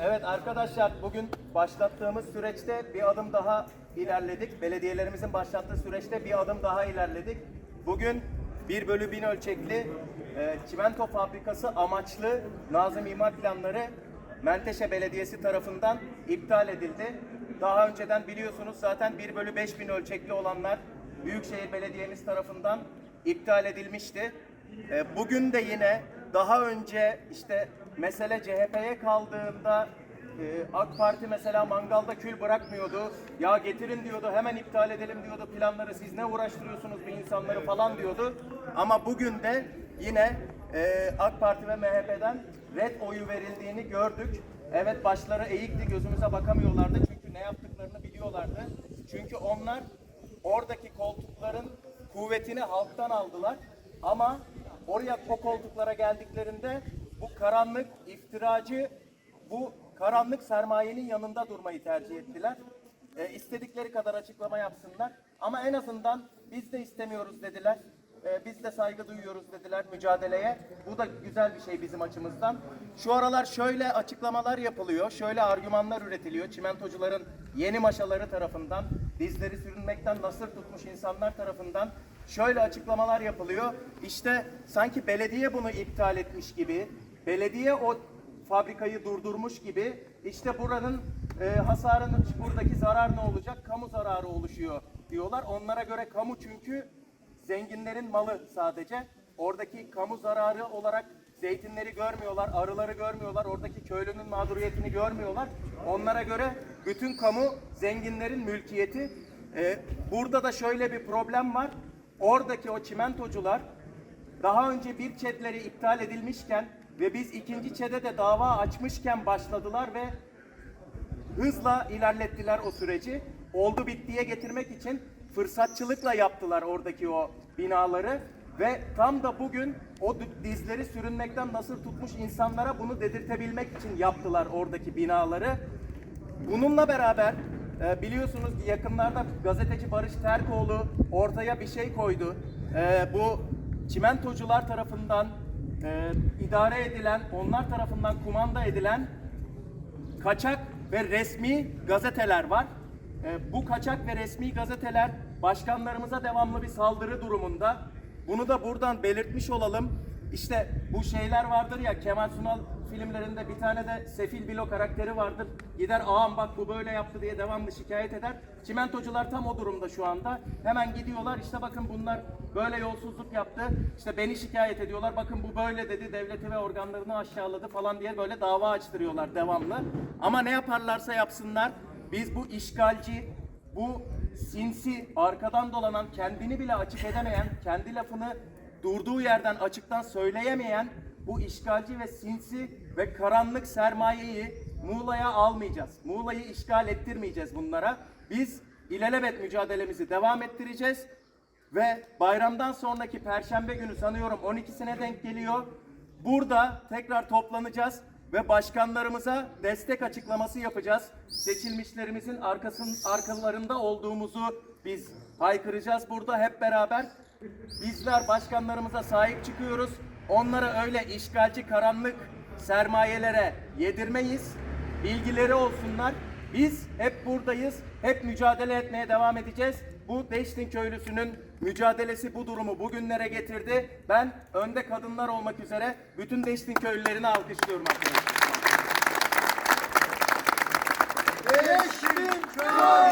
Evet arkadaşlar bugün başlattığımız süreçte bir adım daha ilerledik. Belediyelerimizin başlattığı süreçte bir adım daha ilerledik. Bugün 1 bölü 1000 ölçekli e, çimento fabrikası amaçlı Nazım İmar Planları Menteşe Belediyesi tarafından iptal edildi. Daha önceden biliyorsunuz zaten 1 bölü 5000 ölçekli olanlar Büyükşehir Belediyemiz tarafından iptal edilmişti. E, Bugün de yine daha önce işte mesele CHP'ye kaldığında e, AK Parti mesela mangalda kül bırakmıyordu. Ya getirin diyordu hemen iptal edelim diyordu planları siz ne uğraştırıyorsunuz bu insanları falan diyordu. Ama bugün de yine e, AK Parti ve MHP'den red oyu verildiğini gördük. Evet başları eğikti gözümüze bakamıyorlardı çünkü ne yaptıklarını biliyorlardı. Çünkü onlar oradaki koltukların kuvvetini halktan aldılar. Ama oraya o koltuklara geldiklerinde bu karanlık iftiracı bu karanlık sermayenin yanında durmayı tercih ettiler. E, istedikleri kadar açıklama yapsınlar. Ama en azından biz de istemiyoruz dediler. E, biz de saygı duyuyoruz dediler mücadeleye. Bu da güzel bir şey bizim açımızdan. Şu aralar şöyle açıklamalar yapılıyor. Şöyle argümanlar üretiliyor. Çimentocuların yeni maşaları tarafından, dizleri sürünmekten nasır tutmuş insanlar tarafından şöyle açıklamalar yapılıyor. İşte sanki belediye bunu iptal etmiş gibi, belediye o fabrikayı durdurmuş gibi işte buranın e, hasarının buradaki zarar ne olacak? Kamu zararı oluşuyor diyorlar. Onlara göre kamu çünkü zenginlerin malı sadece. Oradaki kamu zararı olarak zeytinleri görmüyorlar, arıları görmüyorlar, oradaki köylünün mağduriyetini görmüyorlar. Onlara göre bütün kamu zenginlerin mülkiyeti. E, burada da şöyle bir problem var. Oradaki o çimentocular daha önce bir çetleri iptal edilmişken ve biz ikinci çede de dava açmışken başladılar ve hızla ilerlettiler o süreci. Oldu bittiye getirmek için fırsatçılıkla yaptılar oradaki o binaları ve tam da bugün o dizleri sürünmekten nasıl tutmuş insanlara bunu dedirtebilmek için yaptılar oradaki binaları. Bununla beraber e, biliyorsunuz yakınlarda gazeteci Barış Terkoğlu ortaya bir şey koydu. E, bu çimentocular tarafından e, idare edilen, onlar tarafından kumanda edilen kaçak ve resmi gazeteler var. E, bu kaçak ve resmi gazeteler başkanlarımıza devamlı bir saldırı durumunda. Bunu da buradan belirtmiş olalım. İşte bu şeyler vardır ya Kemal Sunal filmlerinde bir tane de Sefil Bilo karakteri vardır. Gider ağam bak bu böyle yaptı diye devamlı şikayet eder. Çimentocular tam o durumda şu anda. Hemen gidiyorlar işte bakın bunlar böyle yolsuzluk yaptı. İşte beni şikayet ediyorlar. Bakın bu böyle dedi devleti ve organlarını aşağıladı falan diye böyle dava açtırıyorlar devamlı. Ama ne yaparlarsa yapsınlar biz bu işgalci, bu sinsi, arkadan dolanan, kendini bile açık edemeyen, kendi lafını durduğu yerden açıktan söyleyemeyen bu işgalci ve sinsi ve karanlık sermayeyi Muğla'ya almayacağız. Muğla'yı işgal ettirmeyeceğiz bunlara. Biz ilelebet mücadelemizi devam ettireceğiz. Ve bayramdan sonraki perşembe günü sanıyorum 12'sine denk geliyor. Burada tekrar toplanacağız ve başkanlarımıza destek açıklaması yapacağız. Seçilmişlerimizin arkasın, arkalarında olduğumuzu biz haykıracağız burada hep beraber. Bizler başkanlarımıza sahip çıkıyoruz. Onları öyle işgalci karanlık sermayelere yedirmeyiz. Bilgileri olsunlar. Biz hep buradayız. Hep mücadele etmeye devam edeceğiz. Bu Deştin köylüsünün mücadelesi bu durumu bugünlere getirdi. Ben önde kadınlar olmak üzere bütün Deştin köylülerini alkışlıyorum arkadaşlar. Deştin köylü!